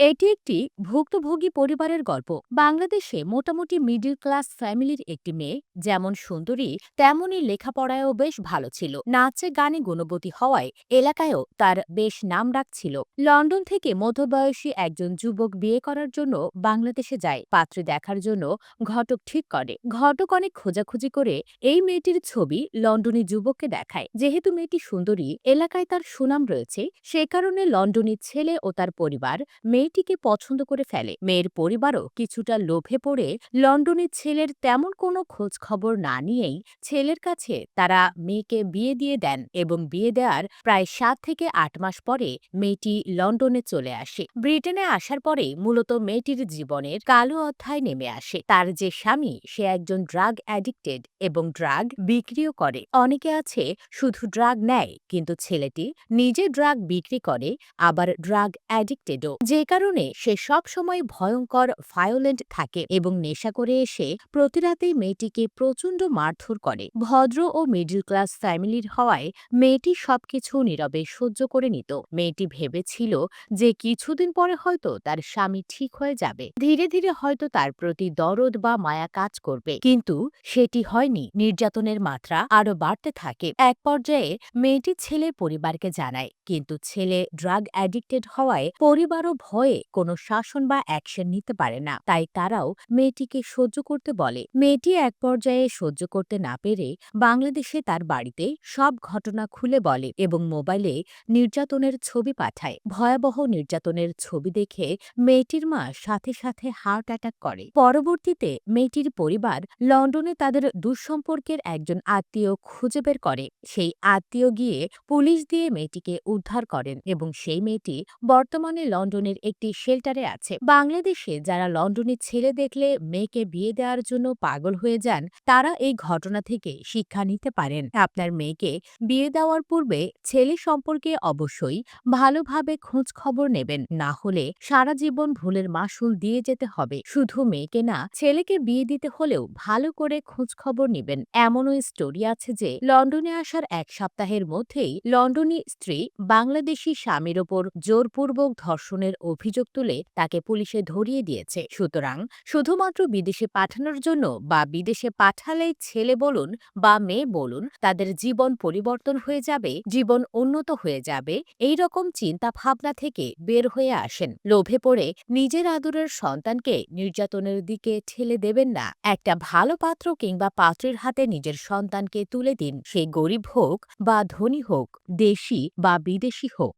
এটি একটি ভুক্তভোগী পরিবারের গল্প। বাংলাদেশে মোটামুটি মিডিল ক্লাস ফ্যামিলির একটি মেয়ে, যেমন সুন্দরী তেমনই লেখাপড়ায়ও বেশ ভালো ছিল। নাচে গানে গুণবতী হওয়ায় এলাকায়ও তার বেশ নাম ডাক ছিল। লন্ডন থেকে মধ্যবয়সী একজন যুবক বিয়ে করার জন্য বাংলাদেশে যায়। পাত্রে দেখার জন্য ঘটক ঠিক করে। ঘটক অনেক খোঁজাখুঁজি করে এই মেয়েটির ছবি লন্ডনী যুবককে দেখায়। যেহেতু মেয়েটি সুন্দরী, এলাকায় তার সুনাম রয়েছে, সে কারণে লন্ডনী ছেলে ও তার পরিবার মেয়েটিকে পছন্দ করে ফেলে। মেয়ের পরিবারও কিছুটা লোভে পড়ে লন্ডনের ছেলের তেমন কোনো খোঁজ খবর না নিয়েই ছেলের কাছে তারা মেয়েকে বিয়ে দিয়ে দেন এবং বিয়ে দেওয়ার প্রায় সাত থেকে আট মাস পরে মেয়েটি লন্ডনে চলে আসে। ব্রিটেনে আসার পরে মূলত মেয়েটির জীবনের কালো অধ্যায় নেমে আসে। তার যে স্বামী, সে একজন ড্রাগ অ্যাডিক্টেড এবং ড্রাগ বিক্রিও করে। অনেকে আছে শুধু ড্রাগ নেয়, কিন্তু ছেলেটি নিজে ড্রাগ বিক্রি করে, আবার ড্রাগ অ্যাডিক্টেডও। যে কারণে সে সব সময় ভয়ঙ্কর ভায়োলেন্ট থাকে এবং নেশা করে এসে প্রতিরাতেই মেয়েটিকে প্রচণ্ড মারধর করে। ভদ্র ও মিডল ক্লাস ফ্যামিলির হওয়ায় মেয়েটি সবকিছু নীরবে সহ্য করে নিত। মেয়েটি ভেবেছিল যে কিছুদিন পরে হয়তো তার স্বামী ঠিক হয়ে যাবে। ধীরে ধীরে হয়তো তার প্রতি দরদ বা মায়া কাজ করবে। কিন্তু সেটি হয়নি। নির্যাতনের মাত্রা আরও বাড়তে থাকে। এক পর্যায়ে মেয়েটি ছেলের পরিবারকে জানায়। কিন্তু ছেলে ড্রাগ অ্যাডিক্টেড হওয়ায় পরিবারও ভয়ে কোনো শাসন বা অ্যাকশন নিতে পারে না। তাই তারাও মেয়েটিকে সহ্য করতে বলে। মেয়েটি এক পর্যায়ে সহ্য করতে না পেরে বাংলাদেশে তার বাড়িতে সব ঘটনা খুলে বলে এবং মোবাইলে নির্যাতনের ছবি পাঠায়। ভয়াবহ নির্যাতনের ছবি দেখে মেয়েটির মা সাথে সাথে হার্ট অ্যাটাক করে। পরবর্তীতে মেয়েটির পরিবার লন্ডনে তাদের দুঃসম্পর্কের একজন আত্মীয় খুঁজে বের করে। সেই আত্মীয় গিয়ে পুলিশ দিয়ে মেয়েটিকে উদ্ধার করেন এবং সেই মেয়েটি বর্তমানে লন্ডনের একটি শেল্টারে আছে। বাংলাদেশে যারা লন্ডনের ছেলে দেখলে মেয়েকে বিয়ে দেওয়ার জন্য পাগল হয়ে যান, তারা এই ঘটনা থেকে শিক্ষা নিতে পারেন। আপনার মেয়েকে বিয়ে দেওয়ার পূর্বে ছেলে সম্পর্কে অবশ্যই ভালোভাবে খোঁজ খবর নেবেন। না হলে সারা জীবন ভুলের মাসুল দিয়ে যেতে হবে। শুধু মেয়েকে না, ছেলেকে বিয়ে দিতে হলেও ভালো করে খোঁজ খবর নেবেন। এমনও স্টোরি আছে যে, লন্ডনে আসার এক সপ্তাহের মধ্যেই লন্ডনী স্ত্রী বাংলাদেশি স্বামীর ওপর জোরপূর্বক ধর্ষণের অভিযোগ তুলে তাকে পুলিশে ধরিয়ে দিয়েছে। সুতরাং শুধুমাত্র বিদেশে পাঠানোর জন্য বা বিদেশে পাঠালেই ছেলে বলুন বা মেয়ে বলুন তাদের জীবন পরিবর্তন হয়ে যাবে, জীবন উন্নত হয়ে যাবে, এই রকম চিন্তা ভাবনা থেকে বের হয়ে আসেন। লোভে পড়ে নিজের আদরের সন্তানকে নির্যাতনের দিকে ঠেলে দেবেন না। একটা ভালো পাত্র কিংবা পাত্রের হাতে নিজের সন্তানকে তুলে দিন। সে গরিব হোক বা ধনী হোক, দেশি বা বিদেশি হোক।